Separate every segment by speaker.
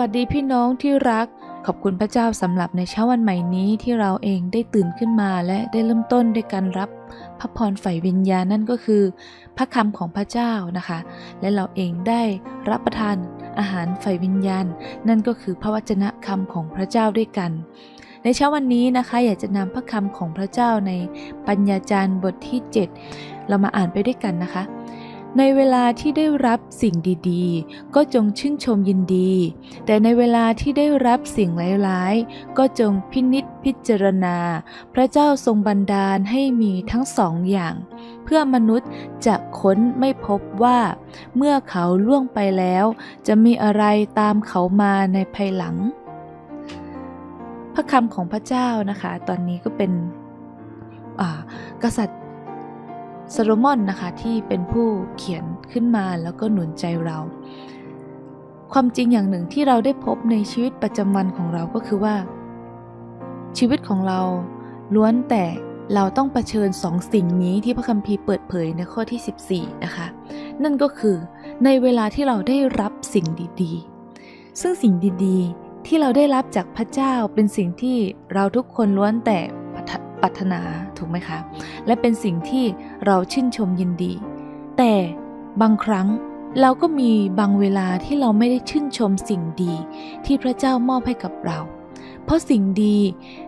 Speaker 1: วัสดีพี่น้องที่รัก ขอบคุณพระเจ้าสำหรับในเช้าวันใหม่นี้ที่เราเองได้ตื่นขึ้นมาและได้เริ่มต้นด้วยการรับพระพรฝ่ายวิญญาณนั่นก็คือ พระคำของพระเจ้านะคะ และเราเองได้รับประทานอาหารฝ่ายวิญญาณ นั่นก็คือพระวจนะคำของพระเจ้าด้วยกัน ในเช้าวันนี้นะคะอยากจะนำพระคำของพระเจ้าในปัญญาจารย์บทที่ 7 เรามาอ่านไปด้วยกันนะคะ ในเวลาที่ได้รับสิ่งดีๆ ก็จงชื่นชมยินดี แต่ในเวลาที่ได้รับสิ่งร้ายๆ ก็จงพินิษพิจารณา พระเจ้าทรงบันดาลให้มีทั้งสองอย่าง เพื่อมนุษย์จะค้นไม่พบว่า เมื่อเขาล่วงไปแล้ว จะมีอะไรตามเขามาในภายหลัง พระคำของพระเจ้านะคะ ตอนนี้ก็เป็นอากษัตริย์ โซโลมอนนะคะที่เป็นผู้เขียนขึ้นมาแล้วก็หนุนใจเรา ความจริงอย่างหนึ่งที่เราได้พบในชีวิตประจำวันของเราก็คือว่า ชีวิตของเราล้วนแต่เราต้องเผชิญสองสิ่งนี้ที่พระคัมภีร์เปิดเผยในข้อที่ 14 นะคะ นั่นก็คือในเวลาที่เราได้รับสิ่งดีๆ ซึ่งสิ่งดีๆ ที่เราได้รับจากพระเจ้าเป็นสิ่งที่เราทุกคนล้วนแต่ ปรารถนาถูกไหมคะ และเป็นสิ่งที่เราชื่นชมยินดี แต่บางครั้งเราก็มีบางเวลาที่เราไม่ได้ชื่นชมสิ่งดีที่พระเจ้ามอบให้กับเรา เพราะสิ่งดี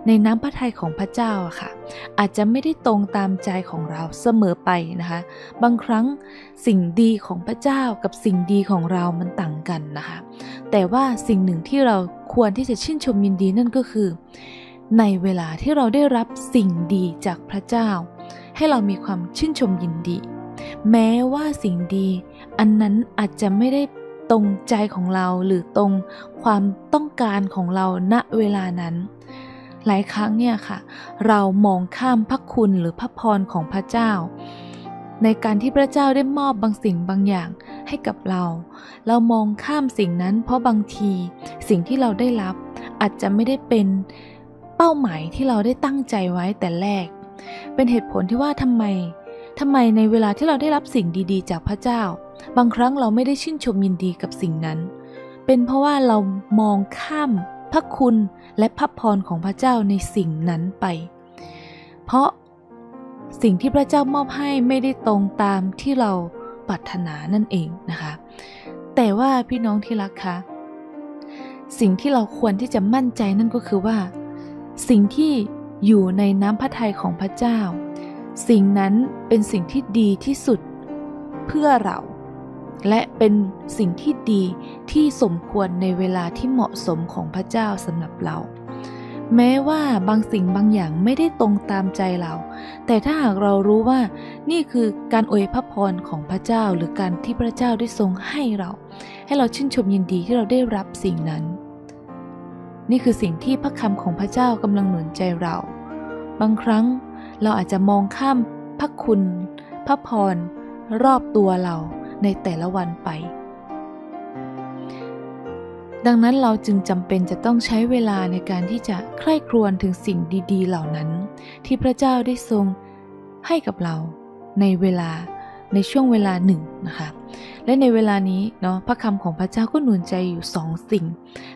Speaker 1: ในน้ำพระทัยของพระเจ้าอะค่ะ อาจจะไม่ได้ตรงตามใจของเราเสมอไปนะคะ บางครั้งสิ่งดีของพระเจ้ากับสิ่งดีของเรามันต่างกันนะคะ แต่ว่าสิ่งหนึ่งที่เราควรที่จะชื่นชมยินดีนั่นก็คือ ในเวลาที่เราได้รับสิ่งดีจากพระเจ้า ให้เรามีความชื่นชมยินดี แม้ว่าสิ่งดี อันนั้นอาจจะไม่ได้ตรงใจของเราหรือตรงความต้องการของเราณเวลานั้น หลายครั้งเนี่ยค่ะ เรามองข้ามพระคุณหรือพระพรของพระเจ้า ในการที่พระเจ้าได้มอบบางสิ่งบางอย่างให้กับเรา เรามองข้ามสิ่งนั้นเพราะบางทีสิ่งที่เราได้รับอาจจะไม่ได้เป็น เป้าหมายที่เราได้ตั้งใจไว้แต่แรก เป็นเหตุผลที่ว่าทำไมทำไมในเวลาที่เราได้รับสิ่งดีๆ จากพระเจ้า บางครั้งเราไม่ได้ชื่นชมยินดีกับสิ่งนั้น เป็นเพราะว่าเรามองข้ามพระคุณและพระพรของพระเจ้าในสิ่งนั้นไป เพราะสิ่งที่พระเจ้ามอบให้ไม่ได้ตรงตามที่เราปรารถนานั่นเองนะคะ แต่ว่าพี่น้องที่รักคะ สิ่งที่เราควรที่จะมั่นใจนั่นก็คือว่า สิ่งที่อยู่ในน้ำพระทัยของพระเจ้า สิ่งนั้นเป็นสิ่งที่ดีที่สุดเพื่อเรา และเป็นสิ่งที่ดีที่สมควรในเวลาที่เหมาะสมของพระเจ้าสำหรับเรา แม้ว่าบางสิ่งบางอย่างไม่ได้ตรงตามใจเรา แต่ถ้าหากเรารู้ว่านี่คือการอวยพระพรของพระเจ้าหรือการที่พระเจ้าได้ทรงให้เรา ให้เราชื่นชมยินดีที่เราได้รับสิ่งนั้น นี่คือสิ่งที่พระคำของพระเจ้ากำลังหนุนใจเรา บางครั้งเราอาจจะมองข้ามพระคุณ พระพร รอบตัวเราในแต่ละวันไป ดังนั้นเราจึงจำเป็นจะต้องใช้เวลาในการที่จะใคร่ครวญถึงสิ่งดีๆ เหล่านั้น ที่พระเจ้าได้ทรงให้กับเราในเวลาในช่วงเวลาหนึ่งนะคะ และในเวลานี้เนาะพระคำของพระเจ้าก็หนุนใจอยู่สองสิ่ง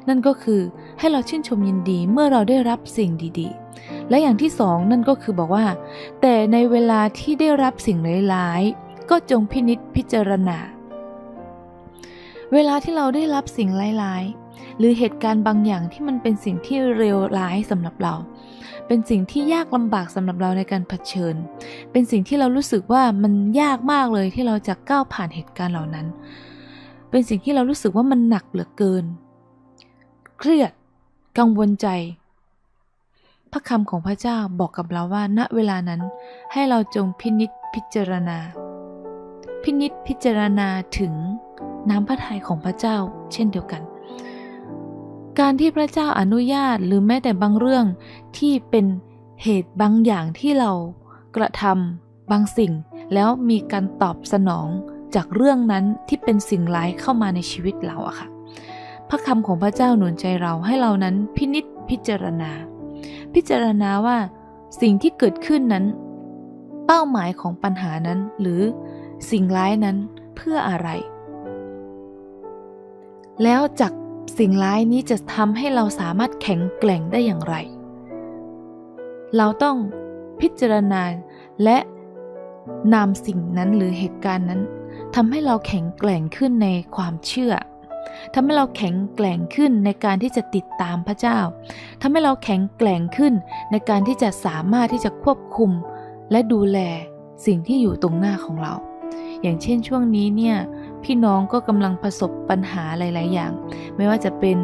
Speaker 1: นั่นก็คือ ให้เราชื่นชมยินดีเมื่อเราได้รับสิ่งดีๆ และอย่างที่สองนั่นก็คือบอกว่า แต่ในเวลาที่ได้รับสิ่งร้ายๆก็จงพินิษพิจารณา เวลาที่เราได้รับสิ่งร้ายๆ หรือเหตุการณ์บางอย่างที่มันเป็นสิ่งที่เลวร้ายสำหรับเรา เป็นสิ่งที่ยากลำบากสำหรับเราในการเผชิญ เป็นสิ่งที่เรารู้สึกว่ามันยากมากเลยที่เราจะก้าวผ่านเหตุการณ์เหล่านั้น เป็นสิ่งที่เรารู้สึกว่ามันหนักเหลือเกิน เครียด กังวลใจ พระคำของพระเจ้าบอกกับเราว่า ณเวลานั้นให้เราจงพินิษพิจารณา พินิษพิจารณาถึงน้ำพระทัยของพระเจ้า เช่นเดียวกัน การที่พระเจ้าอนุญาตหรือแม้แต่บางเรื่องที่เป็นเหตุบางอย่างที่เรากระทำบางสิ่ง แล้วมีการตอบสนองจากเรื่องนั้นที่เป็นสิ่งร้ายเข้ามาในชีวิตเราอะค่ะ พระคำของพระเจ้าหนุนใจเราให้เรานั้นพินิษพิจารณา พิจารณาว่าสิ่งที่เกิดขึ้นนั้น เป้าหมายของปัญหานั้น หรือสิ่งร้ายนั้นเพื่ออะไร แล้วจากสิ่งร้ายนี้จะทำให้เราสามารถแข็งแกร่งได้อย่างไร เราต้องพิจารณาและนำสิ่งนั้นหรือเหตุการณ์นั้นทำให้เราแข็งแกร่งขึ้นในความเชื่อ ทำให้เราแข็งแกร่งขึ้นในการที่จะติดตามพระเจ้าทำให้เราแข็งแกร่งขึ้นในการที่จะสามารถที่จะควบคุม และดูแลสิ่งที่อยู่ตรงหน้าของเรา อย่างเช่นช่วงนี้เนี่ยพี่น้องก็กำลังประสบปัญหาหลาย ๆ อย่าง ไม่ว่าจะเป็น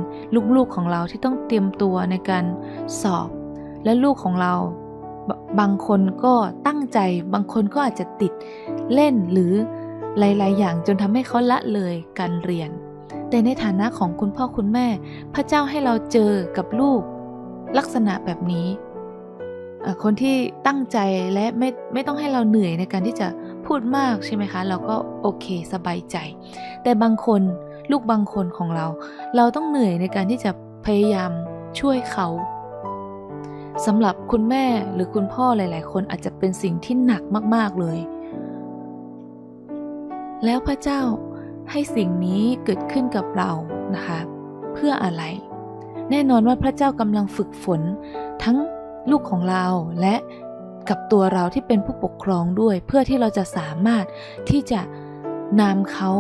Speaker 1: ลูก ๆ ของเราที่ต้องเตรียมตัวในการสอบ และลูกของเราบางคนก็ตั้งใจ บางคนก็อาจจะติดเล่นหรือหลาย ๆ อย่างจนทำให้เขาละเลยการเรียน แต่ในฐานะของคุณพ่อคุณแม่ พระเจ้าให้เราเจอกับลูกลักษณะแบบนี้คนที่ตั้งใจและไม่ไม่ต้องให้เราเหนื่อยในการที่จะพูดมากใช่ไหมคะ เราก็โอเคสบายใจ แต่บางคนลูกบางคนของเรา เราต้องเหนื่อยในการที่จะพยายามช่วยเขาสำหรับคุณแม่หรือคุณพ่อหลาย ๆ คนอาจจะเป็นสิ่งที่หนักมาก ๆ เลย แล้วพระเจ้า ให้สิ่งนี้เกิดขึ้นกับเรานะคะ เพื่ออะไร แน่นอนว่าพระเจ้ากำลังฝึกฝน ทั้งลูกของเราและกับตัวเราที่เป็นผู้ปกครองด้วย เพื่อที่เราจะสามารถที่จะนำเขา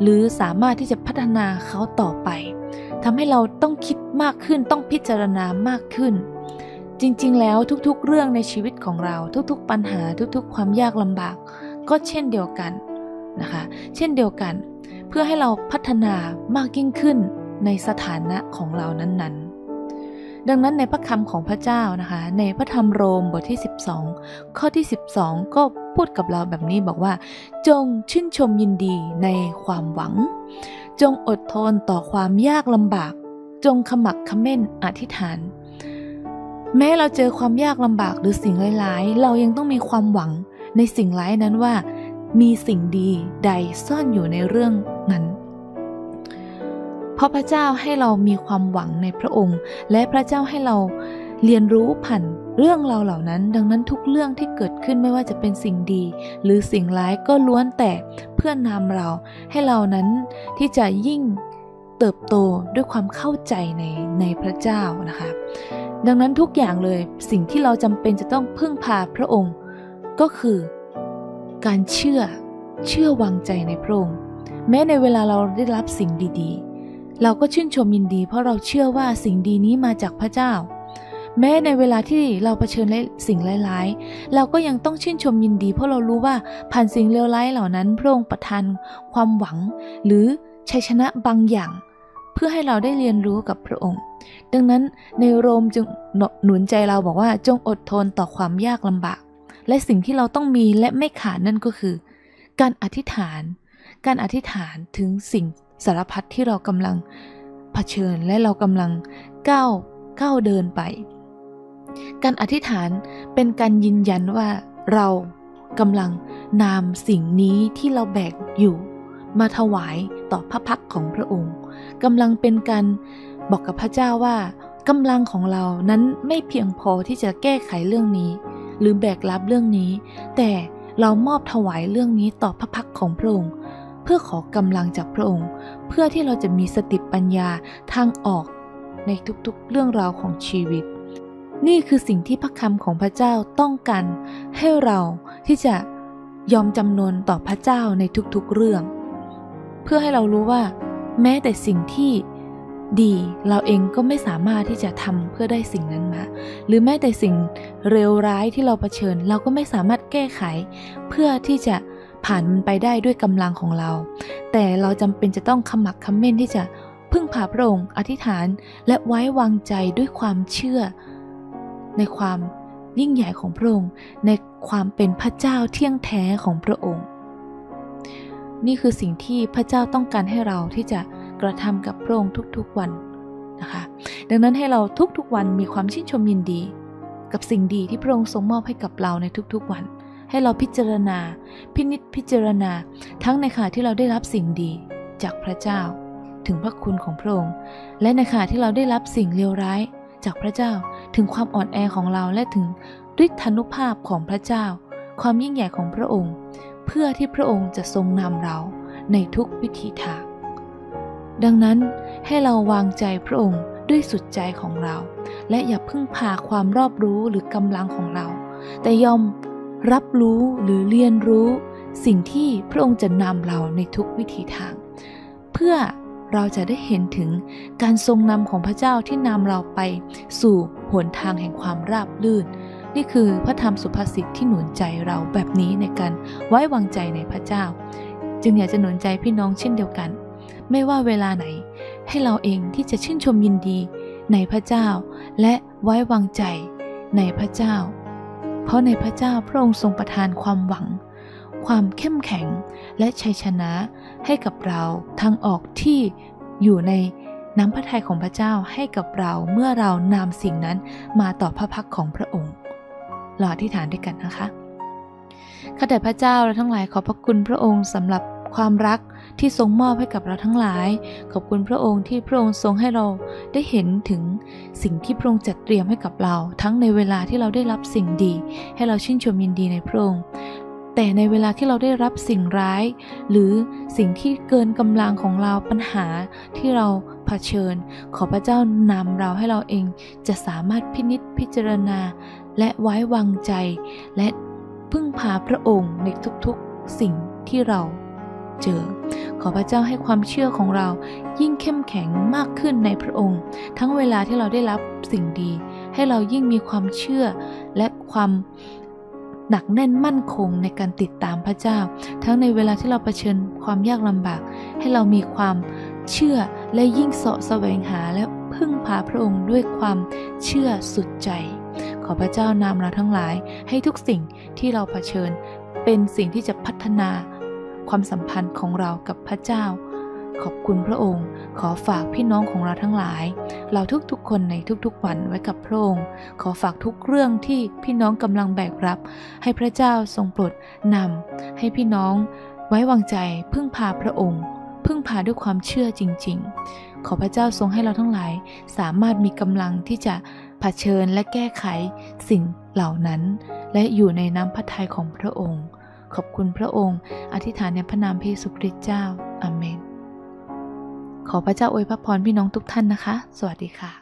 Speaker 1: หรือสามารถที่จะพัฒนาเขาต่อไปทำให้เราต้องคิดมากขึ้นต้องพิจารณามากขึ้น จริงๆ แล้วทุกๆ เรื่องในชีวิตของเรา ทุกๆ ปัญหาทุกๆ ความยากลำบาก ก็เช่นเดียวกันนะคะ เช่นเดียวกัน เพื่อให้เราพัฒนามากยิ่งขึ้นในสถานะของเรานั้นๆ ดังนั้นในพระคำของพระเจ้านะคะ ในพระธรรมโรมบทที่ 12 ข้อที่ 12 ก็พูดกับเราแบบนี้บอกว่า จงชื่นชมยินดีในความหวัง จงอดทนต่อความยากลำบาก จงขมักขม้นอธิษฐาน แม้เราเจอความยากลำบากหรือสิ่งร้ายๆเรายังต้องมีความหวังในสิ่งร้ายนั้นว่า มีสิ่งดีใดซ่อนอยู่ในเรื่องนั้น เพราะพระเจ้าให้เรามีความหวังในพระองค์ และพระเจ้าให้เราเรียนรู้ผ่านเรื่องเราเหล่านั้น ดังนั้นทุกเรื่องที่เกิดขึ้นไม่ว่าจะเป็นสิ่งดี หรือสิ่งร้ายก็ล้วนแต่เพื่อนำเรา ให้เรานั้นที่จะยิ่งเติบโตด้วยความเข้าใจในในพระเจ้านะคะ ดังนั้นทุกอย่างเลยสิ่งที่เราจำเป็นจะต้องพึ่งพาพระองค์ ก็คือ การเชื่อเชื่อวางใจในพระองค์แม้ในเวลาเราได้รับสิ่งดีๆ เราก็ชื่นชมยินดี เพราะเราเชื่อว่าสิ่งดีนี้มาจากพระเจ้า แม้ในเวลาที่เราเผชิญสิ่งร้ายๆ เราก็ยังต้องชื่นชมยินดี เพราะเรารู้ว่าผ่านสิ่งเลวร้ายเหล่านั้น พระองค์ประทานความหวัง หรือชัยชนะบางอย่าง เพื่อให้เราได้เรียนรู้กับพระองค์ ดังนั้นในโรมจึงหนุนใจเราบอกว่าจงอดทนต่อความยากลำบาก และสิ่งที่เราต้องมีและไม่ขาดนั่นก็คือ การอธิษฐาน การอธิษฐานถึงสิ่งสารพัดที่เรากำลังเผชิญและเรากำลังก้าวก้าวเดินไป การอธิษฐานเป็นการยืนยันว่าเรากำลังนำสิ่งนี้ที่เราแบกอยู่ มาถวายต่อพระพักของพระองค์กำลังเป็นการบอกกับพระเจ้าว่ากำลังของเรานั้นไม่เพียงพอที่จะแก้ไขเรื่องนี้ หรือแบกรับเรื่องนี้ แต่เรามอบถวายเรื่องนี้ต่อพระพักของพระองค์เพื่อขอกำลังจากพระองค์ เพื่อที่เราจะมีสติปัญญาทางออกในทุกๆเรื่องราวของชีวิต นี่คือสิ่งที่พระคำของพระเจ้าต้องการให้เราที่จะยอมจำนนต่อพระเจ้าในทุกๆเรื่อง เพื่อให้เรารู้ว่า แม้แต่สิ่งที่ ดี เราเองก็ไม่สามารถที่จะทำเพื่อได้สิ่งนั้นมา หรือแม้แต่สิ่งเลวร้ายที่เราเผชิญ เราก็ไม่สามารถแก้ไข เพื่อที่จะผ่านมันไปได้ด้วยกำลังของเรา แต่เราจำเป็นจะต้องขมักเขม้นที่จะพึ่งพาพระองค์อธิษฐาน และไว้วางใจด้วยความเชื่อ ในความยิ่งใหญ่ของพระองค์ ในความเป็นพระเจ้าเที่ยงแท้ของพระองค์ นี่คือสิ่งที่พระเจ้าต้องการให้เราที่จะ กระทำกับพระองค์ทุกๆวันนะคะ ดังนั้นให้เราทุกๆวันมีความชื่นชมยินดี กับสิ่งดีที่พระองค์ทรงมอบให้กับเราในทุกๆวัน ให้เราพิจารณา พินิจพิจารณา ทั้งในขณะที่เราได้รับสิ่งดีจากพระเจ้า ถึงพระคุณของพระองค์ และในขณะที่เราได้รับสิ่งเลวร้ายจากพระเจ้าถึงความอ่อนแอของเราและถึงฤทธานุภาพของพระเจ้า ความยิ่งใหญ่ของพระองค์ เพื่อที่พระองค์จะทรงนำเราในทุกวิถีทาง ดังนั้นให้เราวางใจพระองค์ด้วยสุดใจของเรา และอย่าพึ่งพาความรอบรู้หรือกำลังของเรา แต่ยอมรับรู้หรือเรียนรู้ สิ่งที่พระองค์จะนำเราในทุกวิถีทาง เพื่อเราจะได้เห็นถึงการทรงนำของพระเจ้าที่นำเราไปสู่หนทางแห่งความราบรื่น นี่คือพระธรรมสุภาษิตที่หนุนใจเราแบบนี้ในการไว้วางใจในพระเจ้า จึงอยากจะหนุนใจพี่น้องเช่นเดียวกัน ไม่ว่าเวลาไหน ให้เราเองที่จะชื่นชมยินดีในพระเจ้า และไว้วางใจในพระเจ้า เพราะในพระเจ้าพระองค์ทรงประทานความหวัง ความเข้มแข็งและชัยชนะให้กับเราทางออกที่อยู่ในน้ำพระทัยของพระเจ้าให้กับเราเมื่อเรานำสิ่งนั้นมาต่อพระพักของพระองค์เราอธิษฐานด้วยกันนะคะข้าแต่พระเจ้าเราทั้งหลายขอบพระคุณพระองค์สำหรับความรัก ที่ทรงมอบให้กับเราทั้งหลาย ขอบคุณพระองค์ที่พระองค์ทรงให้เราได้เห็นถึงสิ่งที่พระองค์จัดเตรียมให้กับเรา ทั้งในเวลาที่เราได้รับสิ่งดี ให้เราชื่นชมยินดีในพระองค์แต่ในเวลาที่เราได้รับสิ่งร้าย หรือสิ่งที่เกินกำลังของเราปัญหาที่เราเผชิญ ขอพระเจ้านำเราให้เราเองจะสามารถพินิจพิจารณา และไว้วางใจ และพึ่งพาพระองค์ในทุกๆสิ่งที่เราเจอ ขอพระเจ้าให้ความเชื่อของเรายิ่งเข้มแข็งมากขึ้นในพระองค์ ทั้งเวลาที่เราได้รับสิ่งดี ให้เรายิ่งมีความเชื่อและความหนักแน่นมั่นคงในการติดตามพระเจ้า ทั้งในเวลาที่เราเผชิญความยากลำบาก ให้เรามีความเชื่อและยิ่งเสาะแสวงหาและพึ่งพาพระองค์ด้วยความเชื่อสุดใจ ขอพระเจ้านำเราทั้งหลายให้ทุกสิ่งที่เราเผชิญเป็นสิ่งที่จะพัฒนา ความสัมพันธ์ของเรากับพระเจ้า ขอบคุณพระองค์ ขอฝากพี่น้องของเราทั้งหลาย เราทุกๆคนในทุกๆวันไว้กับพระองค์ ขอฝากทุกเรื่องที่พี่น้องกำลังแบกรับ ให้พระเจ้าทรงโปรดนำให้พี่น้องไว้วางใจพึ่งพาพระองค์ พึ่งพาด้วยความเชื่อจริง ๆ ขอพระเจ้าทรงให้เราทั้งหลาย สามารถมีกำลังที่จะเผชิญและแก้ไขสิ่งเหล่านั้น และอยู่ในน้ำพระทัยของพระองค์ ขอบคุณพระองค์ อธิษฐานในพระนามพระเยซูคริสต์เจ้าอาเมน ขอพระเจ้าอวยพระพรพี่น้องทุกท่านนะคะ สวัสดีค่ะ